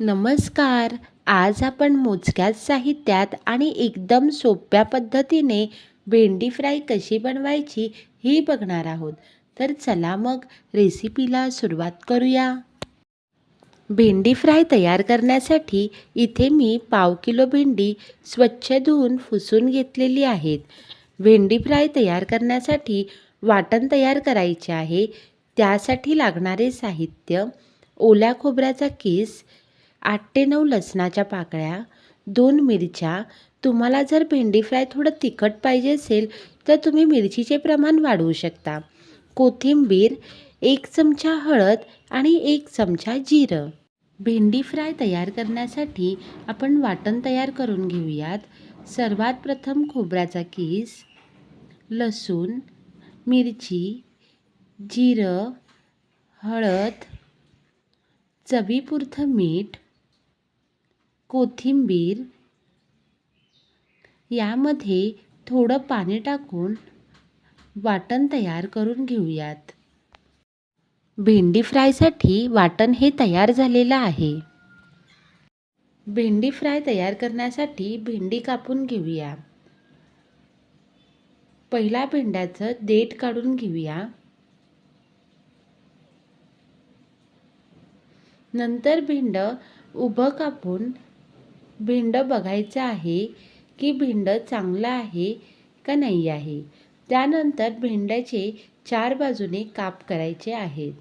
नमस्कार. आज आपण मोजक्याच साहित्यात आणि एकदम सोप्या पद्धतीने भेंडी फ्राय कशी बनवायची ही बघणार आहोत. तर चला मग रेसिपीला सुरुवात करूया. भेंडी फ्राय तयार करण्यासाठी इथे मी पाव किलो भेंडी स्वच्छ धुवून फुसून घेतलेली आहेत. भेंडी फ्राय तयार करण्यासाठी वाटण तयार करायचे आहे. त्यासाठी लागणारे साहित्य ओल्या खोबऱ्याचा किस आठ ते नऊ लसणाच्या पाकळ्या दोन मिरच्या. तुम्हाला जर भेंडी फ्राय थोडं तिखट पाहिजे असेल तर तुम्ही मिरचीचे प्रमाण वाढवू शकता. कोथिंबीर एक चमचा हळद आणि एक चमचा जिरं. भेंडी फ्राय तयार करण्यासाठी आपण वाटण तयार करून घेऊयात. सर्वात प्रथम खोबऱ्याचा किस लसूण मिरची जिरं हळद चवीपुरतं मीठ कोथिंबीर यामध्ये थोडं पाणी टाकून वाटण तयार करून घेऊयात. भेंडी फ्रायसाठी वाटण हे तयार झालेलं आहे. भेंडी फ्राय तयार करण्यासाठी भेंडी कापून घेऊया. पहिला भेंड्याचं देठ काढून घेऊया. नंतर भेंड उभं कापून भेंड बघायचं आहे की भेंड चांगलं आहे का नाही आहे? त्यानंतर भेंड्याचे चार बाजूने काप करायचे आहेत.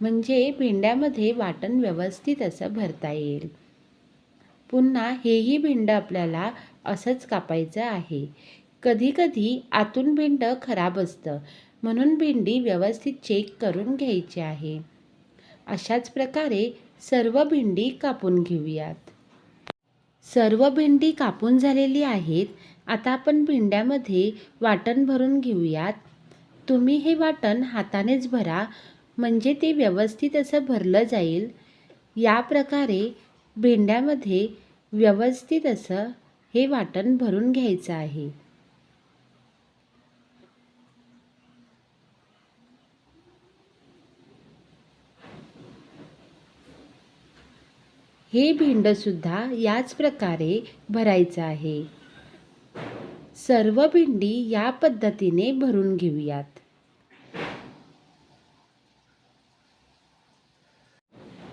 म्हणजे भेंड्यामध्ये वाटण व्यवस्थित असं भरता येईल. पुन्हा हेही भेंड आपल्याला असंच कापायचं आहे. कधीकधी आतून भेंड खराब असतं म्हणून भेंडी व्यवस्थित चेक करून घ्यायची आहे. अशाच प्रकारे सर्व भेंडी कापून घेऊयात. सर्व भेंडी कापून झालेली आहेत. आता आपण भेंड्यामध्ये वाटण भरून घेऊयात. तुम्ही हे वाटण हातानेच भरा म्हणजे ते व्यवस्थित असं भरलं जाईल. या प्रकारे भेंड्यामध्ये व्यवस्थित असं हे वाटण भरून घ्यायचं आहे. हे भिंडसुद्धा याच प्रकारे भरायचं आहे. सर्व भेंडी या पद्धतीने भरून घेऊयात.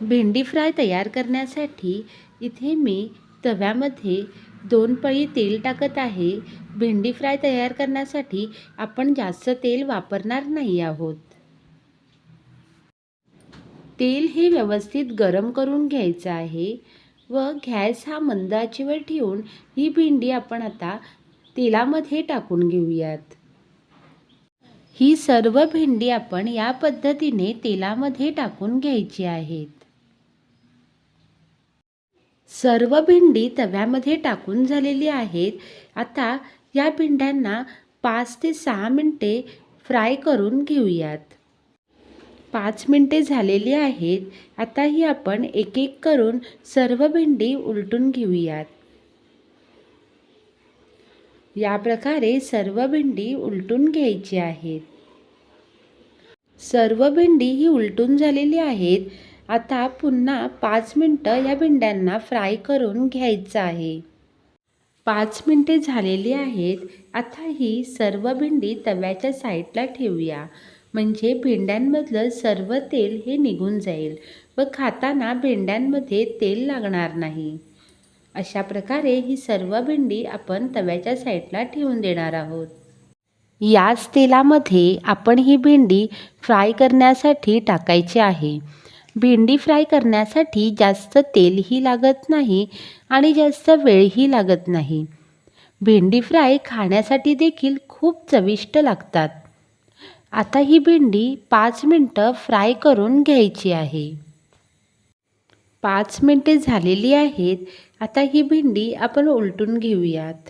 भेंडी फ्राय तयार करण्यासाठी इथे मी तव्यामध्ये दोन पळी तेल टाकत आहे. भेंडी फ्राय तयार करण्यासाठी आपण जास्त तेल वापरणार नाही आहोत. तेल हे व्यवस्थित गरम करून घ्यायचं आहे व गॅस हा मंद आचेवर ठेवून ही भेंडी आपण आता तेलामध्ये टाकून घेऊयात. ही सर्व भेंडी आपण या पद्धतीने तेलामध्ये टाकून घ्यायची आहेत. सर्व भेंडी तव्यामध्ये टाकून झालेली आहेत. आता या भेंड्यांना पाच ते सहा मिनटे फ्राय करून घेऊयात. पाच मिनटे झालेली आहेत आता ही आपण एक एक करून सर्व भेंडी उलटून घेऊयात. या प्रकारे सर्व भेंडी उलटून घ्यायची आहेत. सर्व भेंडी ही उलटून झालेली आहेत आता पुन्हा पाच मिनटं या भेंड्यांना फ्राय करून घ्यायचं आहे. पाच मिनटे झालेली आहेत आता ही सर्व भेंडी तव्याच्या साईडला ठेवूया. म्हणजे भेंड्यांमधलं सर्व तेल हे निघून जाईल व खाताना भेंड्यांमध्ये तेल लागणार नाही. अशा प्रकारे ही सर्व भेंडी आपण तव्याच्या साईडला ठेवून देणार आहोत. याच तेलामध्ये आपण ही भेंडी फ्राय करण्यासाठी टाकायची आहे. भेंडी फ्राय करण्यासाठी जास्त तेलही लागत नाही आणि जास्त वेळही लागत नाही. भेंडी फ्राय खाण्यासाठी देखील खूप चविष्ट लागतात. आता ही भेंडी पाच मिनटं फ्राय करून घ्यायची आहे. पाच मिनटे झालेली आहेत. आता ही भेंडी आपण उलटून घेऊयात.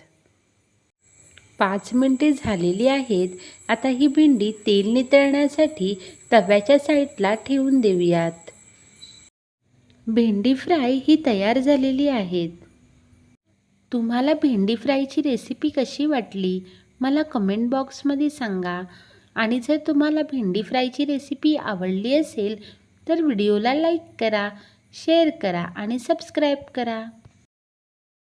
पाच मिनटे झालेली आहेत. आता ही भेंडी तेल नितळण्यासाठी तव्याच्या साईडला ठेवून देऊयात. भेंडी फ्राय ही तयार झालेली आहेत. तुम्हाला भेंडी फ्रायची रेसिपी कशी वाटली? मला कमेंट बॉक्समध्ये सांगा. आणि जर तुम्हाला भेंडी फ्रायची रेसिपी आवडली असेल तर व्हिडिओला लाईक करा शेअर करा आणि सबस्क्राईब करा.